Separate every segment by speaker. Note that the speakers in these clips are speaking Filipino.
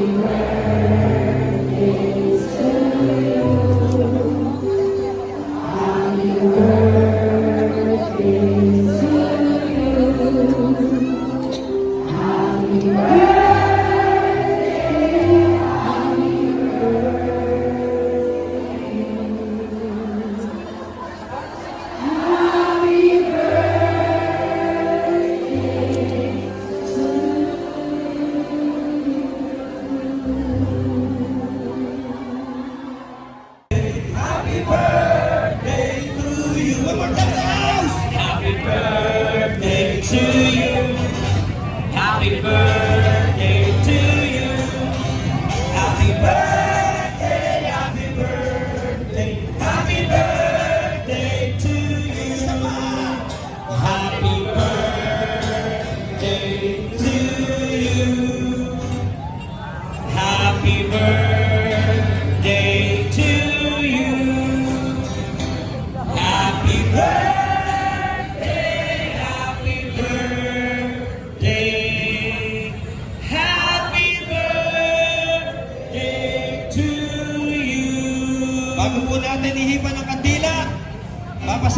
Speaker 1: Amen.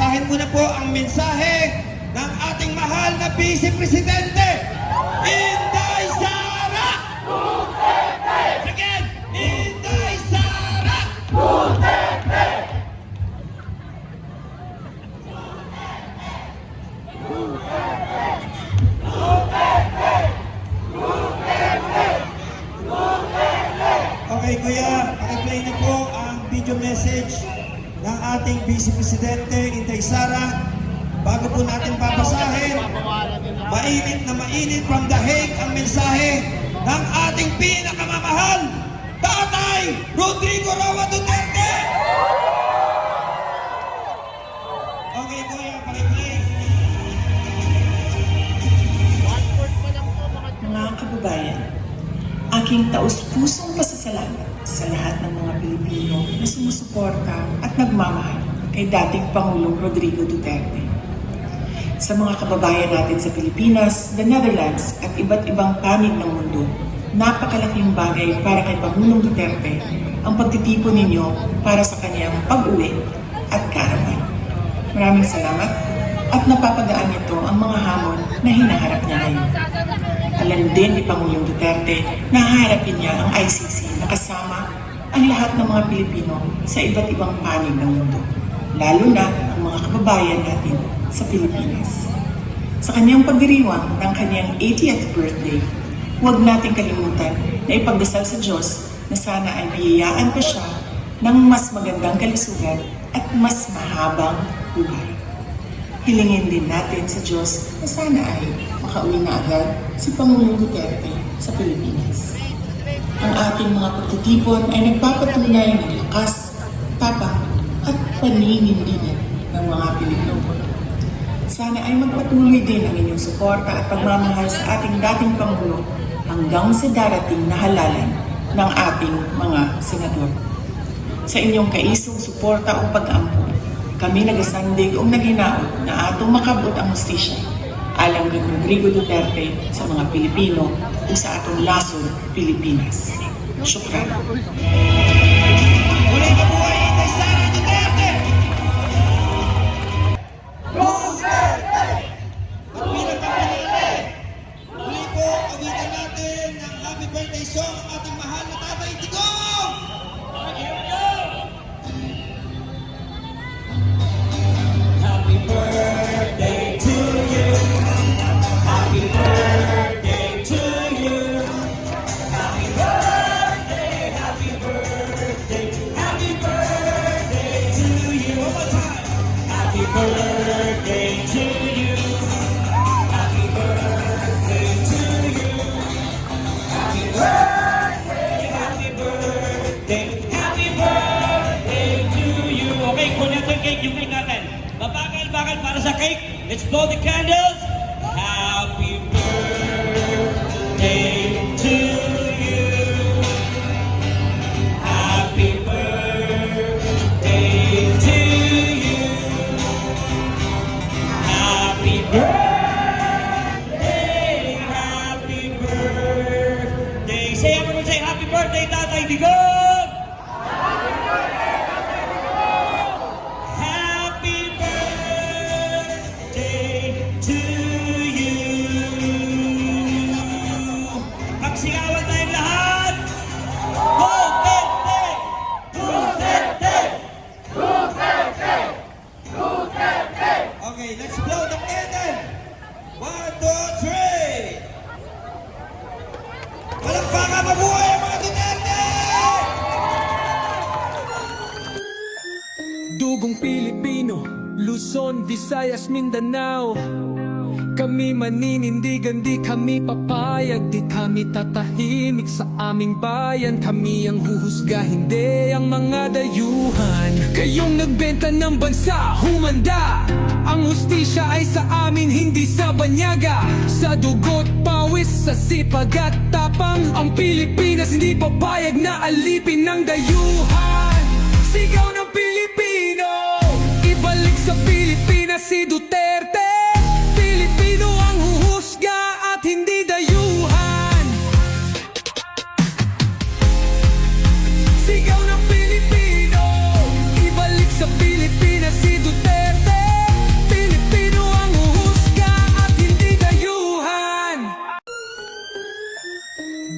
Speaker 1: Babasahin muna po ang mensahe ng ating mahal na Vice Presidente, Inday Sara! Again, Inday Sara! Okay, kuya, pakiplay na po ang video message ng ating Vice Presidente, Sara. Bago po natin babasahin, mainit na mainit from the Hague ang mensahe ng ating pinakamamahal, Tatay Rodrigo Roa Duterte! Okay, kuya, pakiplay.
Speaker 2: Mga kababayan, aking taus-pusong pasasalamat sa lahat ng mga Pilipino na sumusuporta at nagmamahal kay dating Pangulong Rodrigo Duterte. Sa mga kababayan natin sa Pilipinas, the Netherlands at iba't ibang panig ng mundo, napakalaking bagay para kay Pangulong Duterte ang pagtitipon ninyo para sa kanyang pag-uwi at kaarawan. Maraming salamat at napapagaan nito ang mga hamon na hinaharap niya ngayon. Alam din ni Pangulong Duterte na haharapin niya ang ICC na kasama ang lahat ng mga Pilipino sa iba't ibang panig ng mundo, lalo na ang mga kababayan natin sa Pilipinas. Sa kanyang pagdiriwang ng kanyang 80th birthday, huwag nating kalimutan na ipagdasal sa Diyos na sana ay biyayaan pa siya ng mas magandang kalusugan at mas mahabang buhay. Hilingin din natin sa Diyos na sana ay makauwi na agad si Pangulong Duterte sa Pilipinas. Ang ating mga pagtitipon ay nagpapatunay ng lakas, tapang at paninindigan ng mga Pilipino. Sana ay magpatuloy din ang inyong suporta at pagmamahal sa ating dating Pangulo hanggang sa darating na halalan ng ating mga senador. Sa inyong kaisong suporta o pag-ampon, kami nagasandig o naghinaot na atong makabot ang hustisya alang kay Rodrigo Duterte sa mga Pilipino o sa atong nasod, Pilipinas. Syukran.
Speaker 3: Blow the candles. Happy birthday to you. Happy birthday to you. Happy birthday, happy birthday. Say everyone say happy Tatay Digong! Happy
Speaker 4: Dugong Pilipino, Luzon, Visayas, Mindanao. Kami maninindigan, di kami papayag Di kami tatahimik sa aming bayan. Kami ang huhusga, hindi ang mga dayuhan. Kayong nagbenta ng bansa, humanda. Ang hustisya ay sa amin, hindi sa banyaga. Sa dugot, pawis, sa sipag at tapang. Ang Pilipinas hindi papayag na alipin ng dayuhan. Sigaw si Duterte. Pilipino ang huhusga at hindi dayuhan. Sigaw ng Pilipino Ibalik sa Pilipinas si Duterte. Pilipino ang huhusga at hindi dayuhan.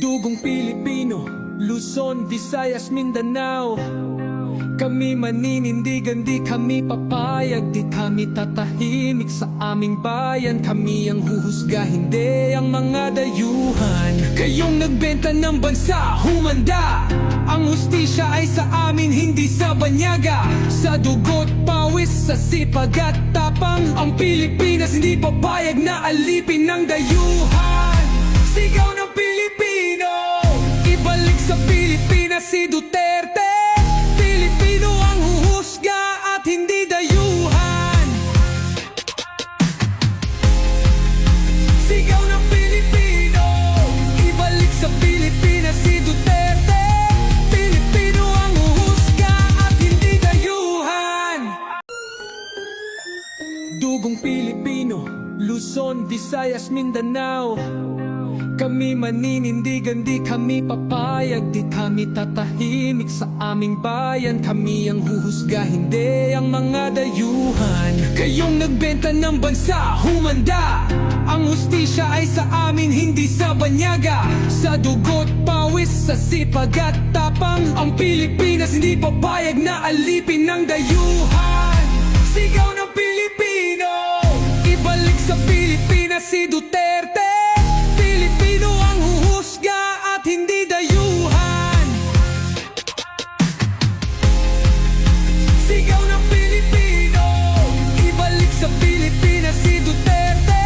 Speaker 4: Dugong Pilipino, Luzon, Visayas, Mindanao Kami maninindigan, di kami papayag Di kami tatahimik sa aming bayan. Kami ang huhusga, hindi ang mga dayuhan. Kayong nagbenta ng bansa, humanda. Ang hustisya ay sa amin, hindi sa banyaga. Sa dugot, pawis, sa sipag at tapang. Ang Pilipinas hindi papayag na alipin ng dayuhan. Sigaw ng Pilipino Ibalik sa Pilipinas si Visayas, Mindanao. Kami maninindigan, di kami papayag Di kami tatahimik sa aming bayan. Kami ang huhusga, hindi ang mga dayuhan. Kayong nagbenta ng bansa, humanda. Ang hustisya ay sa amin, hindi sa banyaga. Sa dugot, pawis, sa sipag at tapang. Ang Pilipinas hindi papayag na alipin ng dayuhan. Sigaw ng Si Duterte. Pilipino ang huhusga at hindi dayuhan. Sigaw ng Pilipino Ibalik sa Pilipinas si Duterte.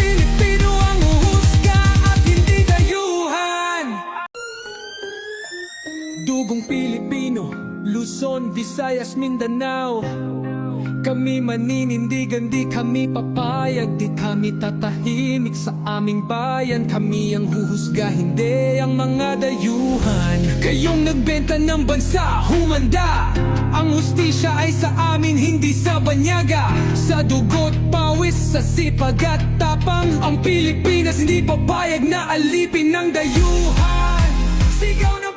Speaker 4: Pilipino ang huhusga at hindi dayuhan. Dugong Pilipino, Luzon, Visayas, Mindanao Kami maninindigan, di kami papayag Di kami tatahimik sa aming bayan. Kami ang huhusga, hindi ang mga dayuhan. Kayong nagbenta ng bansa, humanda. Ang hustisya ay sa amin, hindi sa banyaga. Sa dugot, pawis, sa sipag at tapang. Ang Pilipinas hindi papayag na alipin ng dayuhan. Sigaw ng